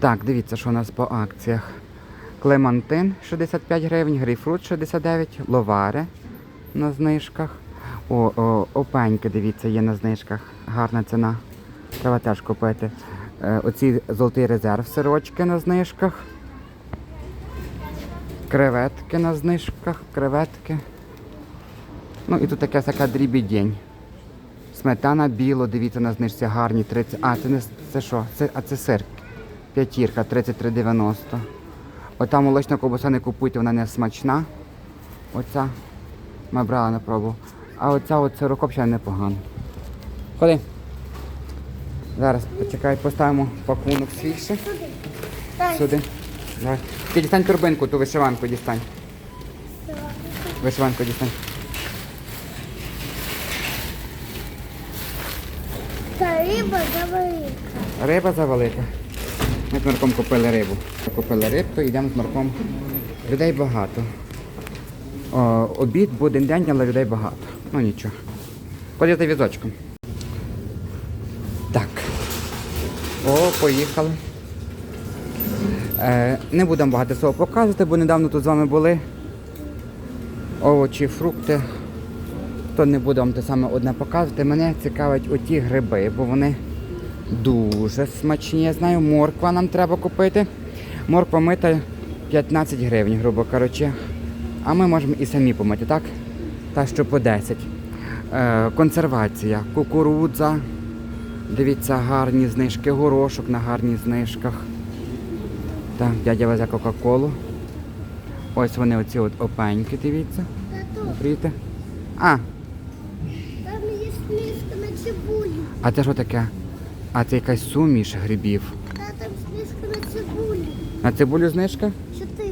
Так, дивіться, що у нас по акціях. Клемантин 65 гривень, грейпфрут 69, ловаре на знижках. О, о, опеньки, дивіться, є на знижках. Гарна ціна. Треба теж купити. Е, оці золотий резерв сирочки на знижках. Креветки на знижках, креветки. Ну і тут таке всяка дрібідень. Сметана біло, дивіться, на знижці гарні 30. А, це не це що? Це, а це сир. П'ятірка 33,90. Ота молочна ковбаса не купуйте, вона не смачна. Оця ми брали на пробу. А оця от сирокоп ще непогано. Ходи. Зараз почекай, поставимо пакунок свій. Сюди. Давай. Ти дістань торбинку, ту вишиванку дістань. Вишиванку дістань. Та риба завелика. Риба завелика. Ми з Марком купили рибу. Купили рибку, йдемо з Марком. Людей багато. О, обід буде день, але людей багато. Ну нічого. Ходите візочком. Так. О, поїхали. Е, не будемо багато всього показувати, бо недавно тут з вами були. Овочі, фрукти. То не буду вам те саме одне показувати. Мене цікавить оті гриби, бо вони дуже смачні. Я знаю, морква нам треба купити. Морква мита 15 гривень, грубо кажучи. А ми можемо і самі помити, так? Та що по 10. Е, консервація, кукурудза. Дивіться, гарні знижки, горошок на гарних знижках. Так, дядя везе Кока-Колу. Ось вони оці от опеньки, дивіться. Прийте. А, там є смішка на цибулю. а це що таке? А це якась суміш грибів. Та там смішка на цибулю. На цибулю знижка? Чотири.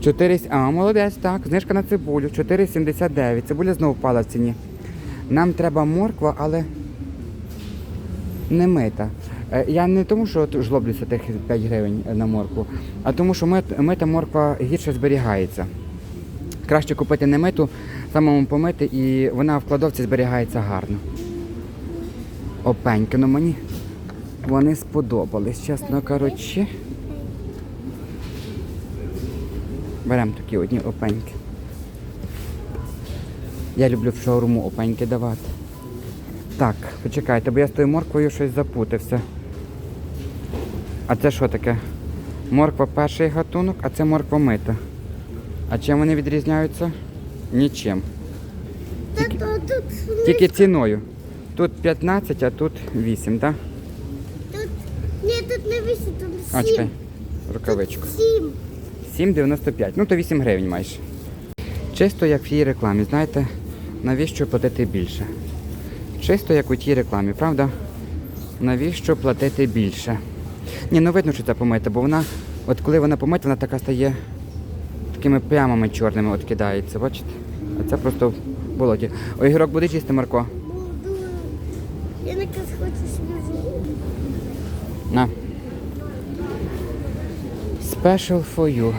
4, а, молодець, так. Знижка на цибулю. 4,79. Цибуля знову впала в ціні. Нам треба морква, але не мита. Е, Я не тому, що жлоблюся тих 5 гривень на моркву, а тому, що мит- мита морква гірше зберігається. Краще купити не миту, самому помити, і вона в кладовці зберігається гарно. Опеньки, ну мені вони сподобались, чесно кажучи. Беремо такі одні опеньки. Я люблю в шаурму опеньки давати. Так, почекайте, бо я з тою морквою щось запутався. А це що таке? Морква перший гатунок, а це морква мита. А чим вони відрізняються? Нічим. Тільки, тільки ціною. Тут 15, а тут 8, так? Тут... Тут не вісім, тут А, сім. чекай, рукавичку. Сім. 7,95. Ну то 8 гривень майже. Чисто як в тій рекламі, знаєте, навіщо платити більше? Чисто як у тій рекламі, правда? Навіщо платити більше? Ні, ну видно, що це помита, бо вона, от коли вона помита, вона така стає такими плямами чорними от кидається, бачите? А це просто в болоті. Огірок буде чисти, Марко? Буду. Я не хочу собі На. Special for you.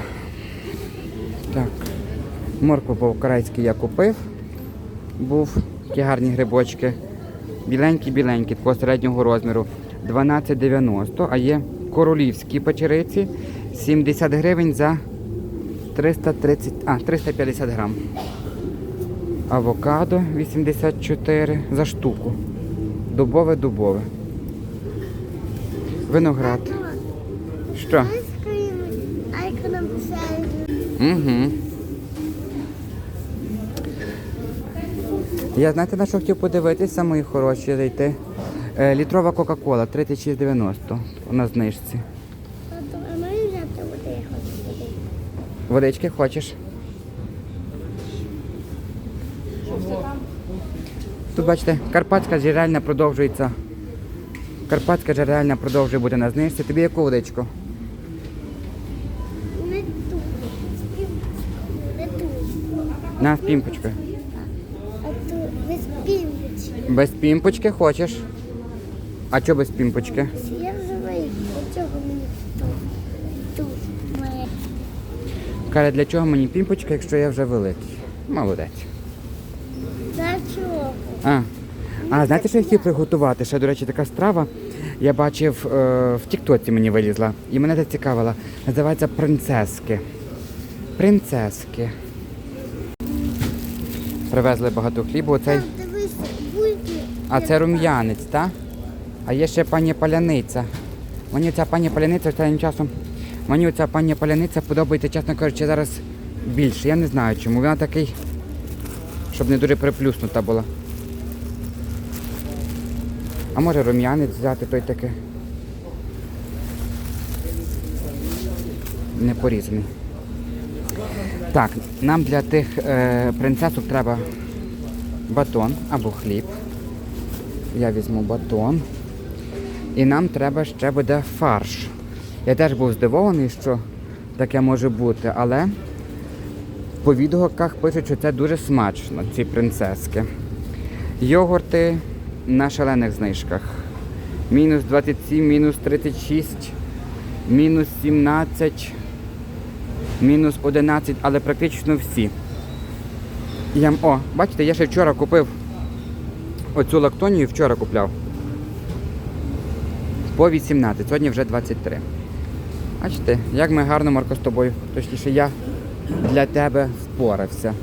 Так. Моркву по-українськи я купив. Був такі гарні грибочки. Біленькі-біленькі, такого середнього розміру. 12,90, а є королівські печериці 70 гривень за 330, а, 350 грам. Авокадо 84 за штуку. Дубове-дубове. Виноград. Що? Угу. Я знаєте, на що хотів подивитися, мої хороші зайти. Е, літрова Кока-Кола 36,90 на знижці. Водички хочеш? Тут бачите, карпатська джерельна продовжується. Карпатська джерельна продовжує бути на знижці. Тобі яку водичку? Не тут. Не тут. На з. А тут без півночі. Без пімпочки хочеш? А чого без пімпочки? Я живий. Для чого мені тут? Тут. Каже, для чого мені пімпочка, якщо я вже великий? Молодець. Для чого? А, а знаєте, що я хотів приготувати? Ще, до речі, така страва. Я бачив е, в Тіктоці мені вилізла, і мене зацікавила. Називається принцески. Принцески. Привезли багато хлібу. Оцей... А це рум'янець, так? А є ще пані паляниця. Мені ця пані паляниця останнім часом. Мені ця пані паляниця подобається, чесно кажучи, зараз більше. Я не знаю чому. Вона такий, щоб не дуже приплюснута була. А може рум'янець взяти той такий. Не порізаний. Так, нам для тих е, принцесок треба батон або хліб. Я візьму батон. І нам треба ще буде фарш. Я теж був здивований, що таке може бути, але по відгуках пишуть, що це дуже смачно, ці принцески. Йогурти на шалених знижках. Мінус 27, мінус 36, мінус 17, мінус 11, але практично всі. Я, о, бачите, я ще вчора купив оцю лактонію, вчора купляв. По 18, сьогодні вже 23. Бачите, як ми гарно, Марко, з тобою. Точніше, я для тебе впорався.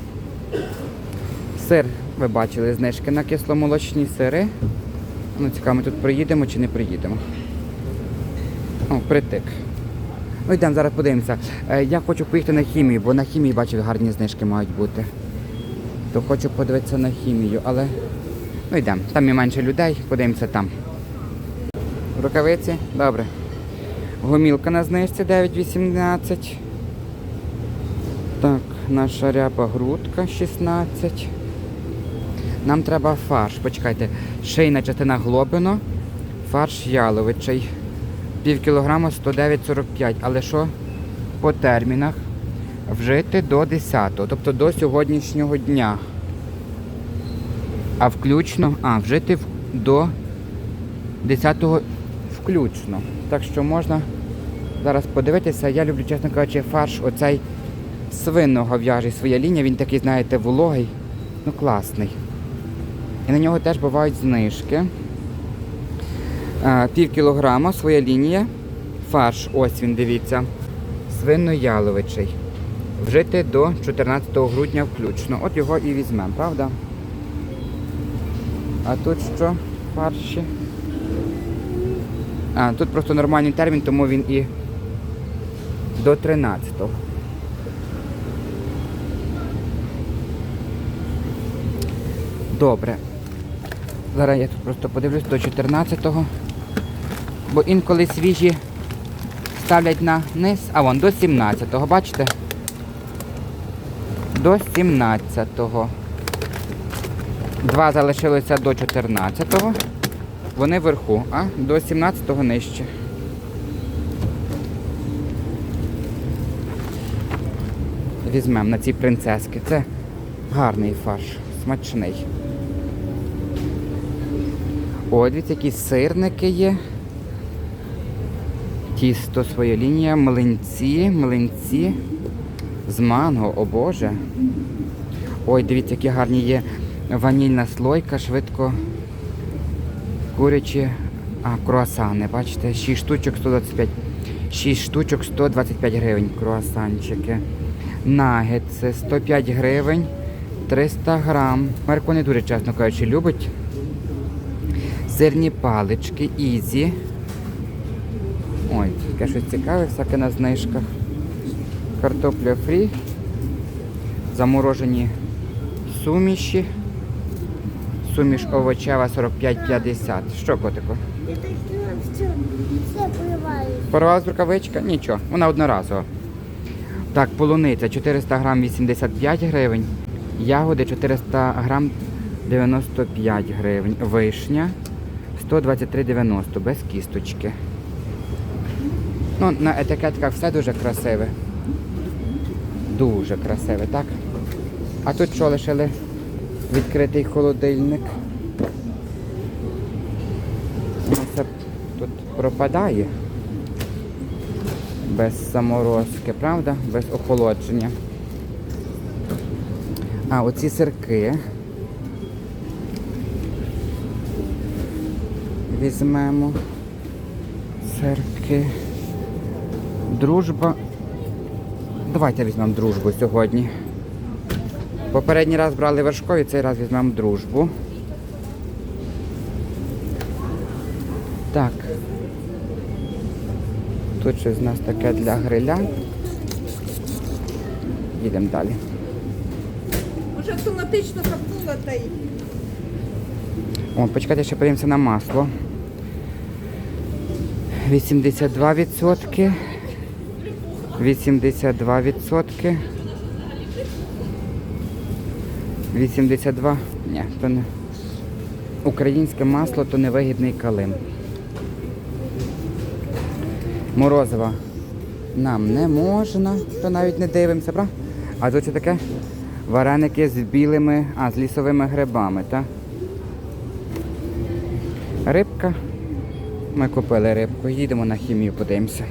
Сир, ви бачили, знижки на кисломолочні сири. Ну, цікаво, ми тут приїдемо чи не приїдемо. О, притик. Ну йдемо, зараз подивимося. Е, я хочу поїхати на хімію, бо на хімії бачив гарні знижки мають бути. То хочу подивитися на хімію, але ну йдемо. Там і менше людей, подивимося там. Рукавиці? Добре. Гомілка на знижці 9,18. Так, наша ряба грудка 16. Нам треба фарш. Почекайте. Шийна частина глобино, фарш яловичий. Пів кілограма 109,45. Але що по термінах? Вжити до 10, тобто до сьогоднішнього дня. А включно, а, вжити до 10 включно. Так що можна зараз подивитися. Я люблю, чесно кажучи, фарш оцей свинного в'яжі своя лінія. Він такий, знаєте, вологий, ну класний. І на нього теж бувають знижки. Пів кілограма своя лінія. Фарш, ось він, дивіться. Свино-яловичий. Вжити до 14 грудня включно. От його і візьмемо, правда? А тут що? Фарші. А, тут просто нормальний термін, тому він і до 13-го. Добре. Зараз я тут просто подивлюсь до 14-го. Бо інколи свіжі ставлять на низ, а вон до 17-го, бачите? До 17-го. Два залишилося до 14-го. Вони вверху, а до 17-го нижче. Візьмемо на ці принцески. Це гарний фарш, смачний. О, дивіться, які сирники є. Тісто своя лінія, млинці, млинці з манго, о Боже. Ой, дивіться, які гарні є ванільна слойка, швидко курячі а, круасани. Бачите, 6 штучок 125. 6 штучок 125 гривень круасанчики. Нагетси 105 гривень 300 грам. Марко не дуже, чесно кажучи, любить. Сирні палички, ізі. Ой, таке щось цікаве, всяке на знижках. Картопля фрі. Заморожені суміші. Суміш овочева 45,50. Що, котику? Поливаю. Порвалась рукавичка? Нічого, вона одноразова. Так, полуниця 400 грам 85 гривень. Ягоди 400 грам 95 гривень. Вишня 123,90 без кісточки. Ну, на етикетках все дуже красиве. Дуже красиве, так? А тут що лишили? Відкритий холодильник. Ну, Це тут пропадає. Без заморозки, правда? Без охолодження. А оці сирки. Візьмемо. Сирки. Дружба. Давайте візьмемо дружбу сьогодні. Попередній раз брали вершкові, цей раз візьмемо дружбу. Так. Тут щось у нас таке для гриля. Їдемо далі. Може автоматично капнула та й. О, почекайте, ще подивимося на масло. 82 відсотки. 82 відсотки. 82. Ні, то не. Українське масло то невигідний калим. Морозива нам не можна, то навіть не дивимося, правда? А тут що таке? Вареники з білими, а, з лісовими грибами, так? Рибка. Ми купили рибку, їдемо на хімію, подивимося.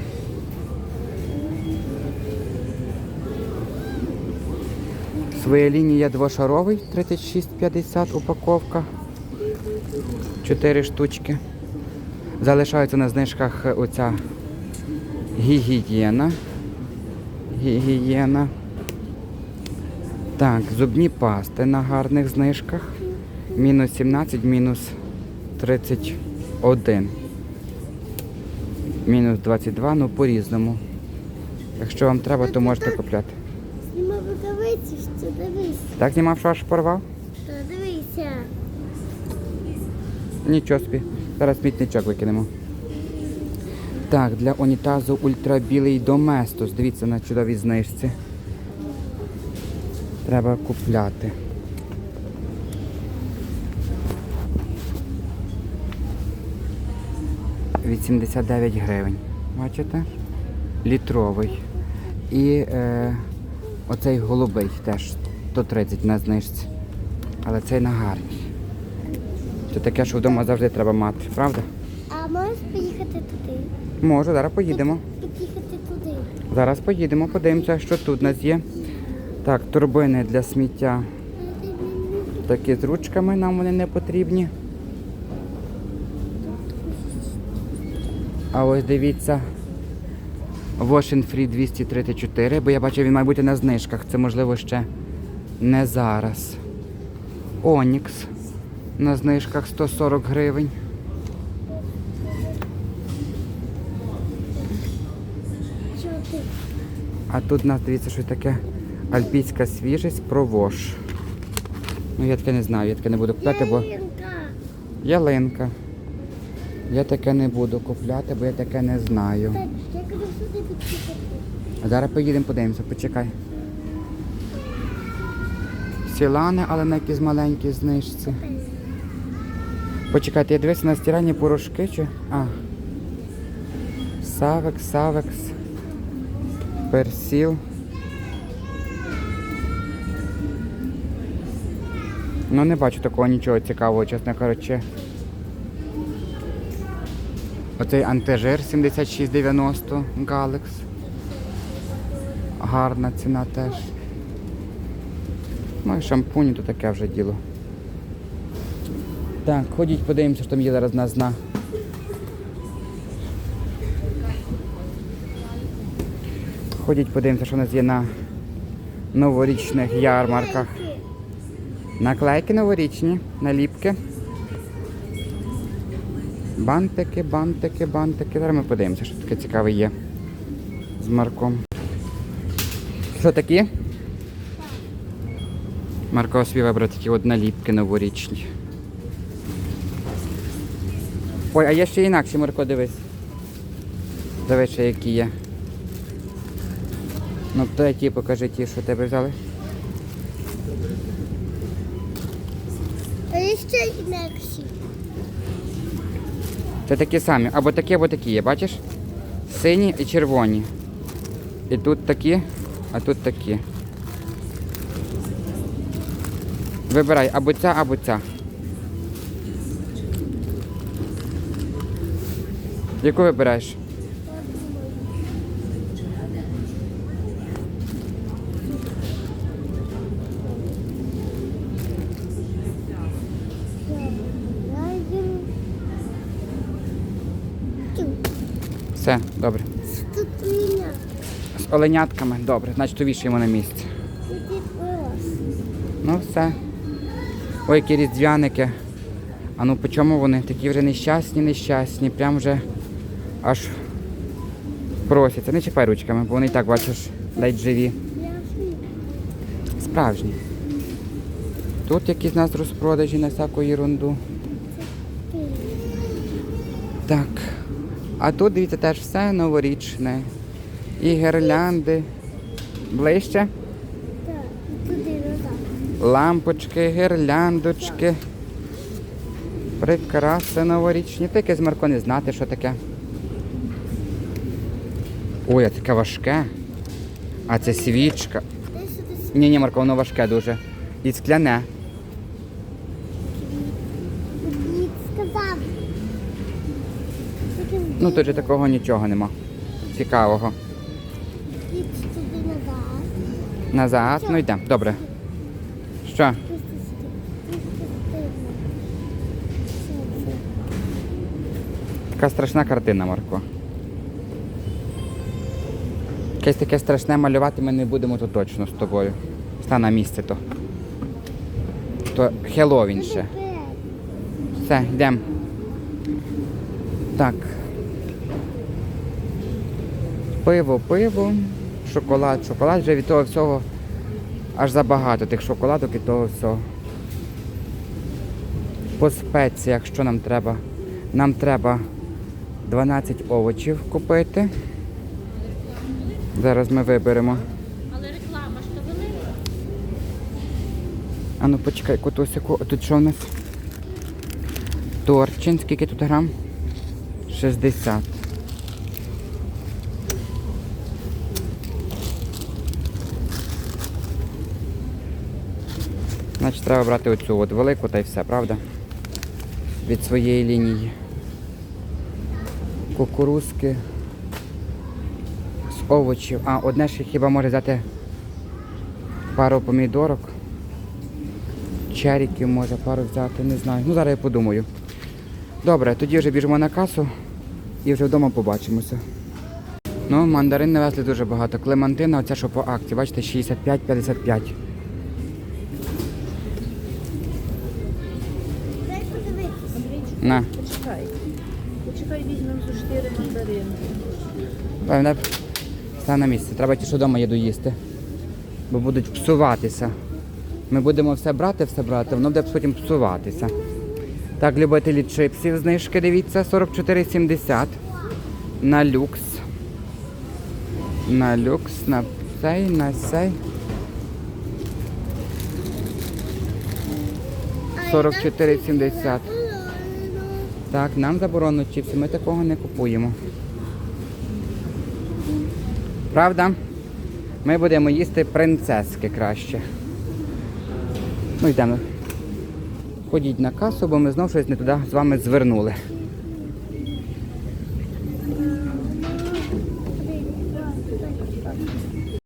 Своя лінія двошаровий, 36,50 упаковка. 4 штучки. Залишається на знижках оця гігієна. Гігієна. Так, зубні пасти на гарних знижках. Мінус 17, мінус 31. Мінус 22, ну по-різному. Якщо вам треба, то можете купляти. Зніма рукавиці, що дивись. Так знімав, що аж порвав? Та дивися. Нічого собі. Зараз смітничок викинемо. Так, для унітазу ультрабілий доместос. Дивіться на чудовій знижці. Треба купляти. «89 гривень. Бачите? Літровий. І е, оцей голубий теж 130 на знижці. Але цей на гарній. Це таке, що вдома завжди треба мати, правда? А можеш поїхати туди? Можу, зараз поїдемо. Під'їхати туди. Зараз поїдемо, подивимося, що тут у нас є. Так, турбини для сміття такі з ручками, нам вони не потрібні. А ось дивіться. Washing Free 234, бо я бачу, він має бути на знижках. Це можливо ще не зараз. Onyx на знижках 140 гривень. А тут у нас дивіться, що таке альпійська свіжість провож. Ну я таке не знаю, я таке не буду купляти, бо Ялинка. Я таке не буду купляти, бо я таке не знаю. Зараз поїдемо, подивимося, почекай. Сілани, але на якісь маленькі знижці. Почекайте, я дивився на стиральні порошки чи. А. Савекс, Савекс. Персіл. Ну не бачу такого нічого цікавого, чесно кажучи. Оцей антижир 7690 Галекс. Гарна ціна теж. Ну і шампуні то таке вже діло. Так, ходіть, подивимося, що там є зараз на. Ходіть, подивимося, що у нас є на новорічних ярмарках. Наклейки новорічні, наліпки. Бантики, бантики, бантики. Зараз ми подивимося, що таке цікаве є з Марком. Що такі? Марко собі вибрав такі от наліпки новорічні. Ой, а є ще інакші, Марко, дивись. Дивись, ще які є. Ну, то ті покажи ті, що тебе взяли. А є ще інакші. Це такі самі. Або такі, або такі є, бачиш? Сині і червоні. І тут такі, а тут такі. Вибирай або ця, або ця. Яку вибираєш? Все, добре. Тут меня. З оленятками, добре, значить увішуємо на місці. Ну все. Ой, які різдвяники. А ну по чому вони? Такі вже нещасні, нещасні. Прям вже аж просяться. Не чіпай ручками, бо вони і так бачиш, ледь живі. Справжні. Тут якісь у нас розпродажі на всяку ерунду. Так. А тут, дивіться, теж все новорічне. І гірлянди. Ближче. Лампочки, гірляндочки. Прикраси новорічні. Таке з Марко не знати, що таке. Ой, а таке важке. А це свічка. Ні, ні, Марко, воно важке дуже. І скляне. Ну тут же такого нічого нема. Цікавого. Назад. Ну йдемо. Добре. Що? Така страшна картина, Марко. Якесь таке страшне малювати ми не будемо то точно з тобою. Стань на місце то. То Хеллоуін ще. Все, йдемо. Так. Пиво, пиво, шоколад, шоколад вже від того всього аж забагато тих шоколадок і того всього. По спеціях, що нам треба? Нам треба 12 овочів купити. Зараз ми виберемо. Але реклама ж то велика. А ну почекай, котусику, а тут що у нас? Торчин, скільки тут грам? 60. Значить, треба брати оцю от велику та й все, правда? Від своєї лінії. Кукурузки. З овочів. А, одне ще хіба може взяти пару помідорок. Черіків може пару взяти, не знаю. Ну зараз я подумаю. Добре, тоді вже біжимо на касу і вже вдома побачимося. Ну, мандарин навезли дуже багато. Клемантина, оця що по акції, бачите, 65-55. На. Почекай. Почекай, візьмемо за 4 мандарини. Певне, стане на місце. Треба ті, що вдома їду їсти. Бо будуть псуватися. Ми будемо все брати, все брати, воно буде потім псуватися. Так, любителі чипсів знижки, дивіться, 44,70. На люкс. На люкс, на цей, на цей. 44,70. Так, нам заборонено чіпси, ми такого не купуємо. Правда? Ми будемо їсти принцески краще. Ну йдемо. Ходіть на касу, бо ми знову щось не туди з вами звернули.